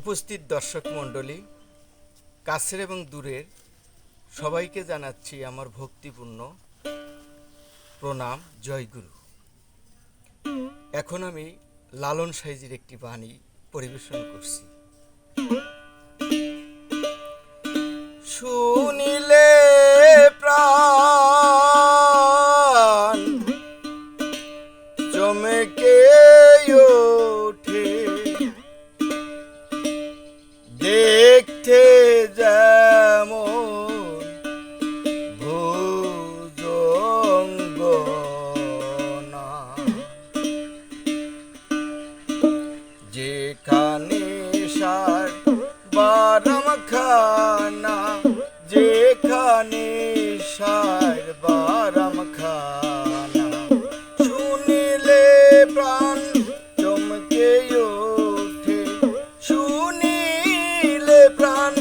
উপস্থিত দর্শক মণ্ডলী, কাছের এবং দূরের সবাইকে জানাচ্ছি আমার ভক্তিপূর্ণ প্রণাম জয়গুরু এখন আমি লালন সাইজির একটি বাণী পরিবেশন করছি। শুনিলে যেখানে সার বারাম খানা শুনিলে প্রাণ চমকে ওঠে। শুনিলে প্রাণ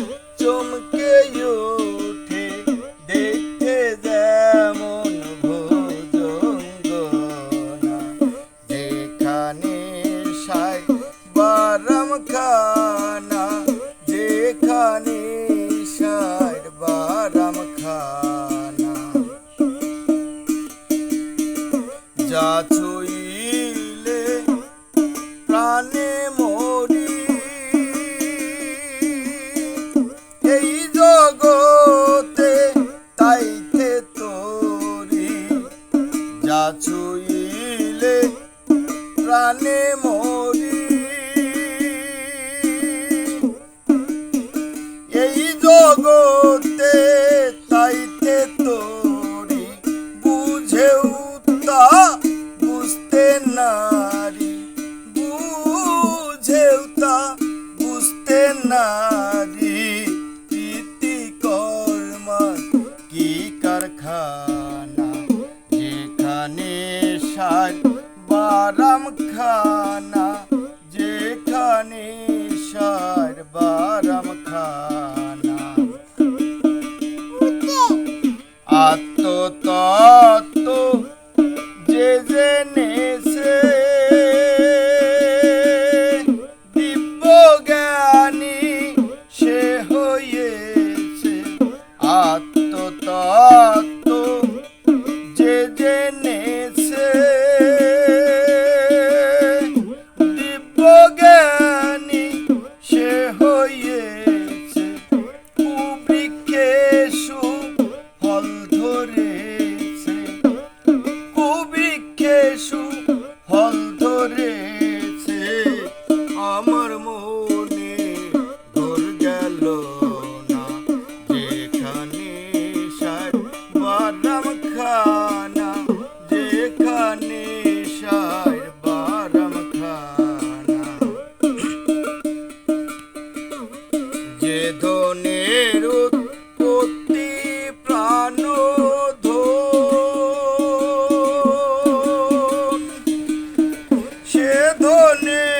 চমকে ওঠে। যা ছুইলে প্রাণে মরি। এই জগতে তাইতে তোরি। যা ছুইলে প্রাণে মরি। এই জগতে নারী কর্মা কি কারখানা? ধনের উৎপত্তি প্রাণ সে ধনের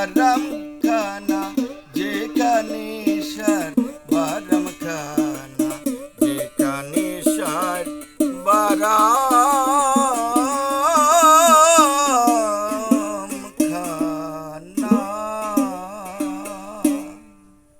বারাম খানা যেখানে সার বারাম খানা যেখানে সার বারাম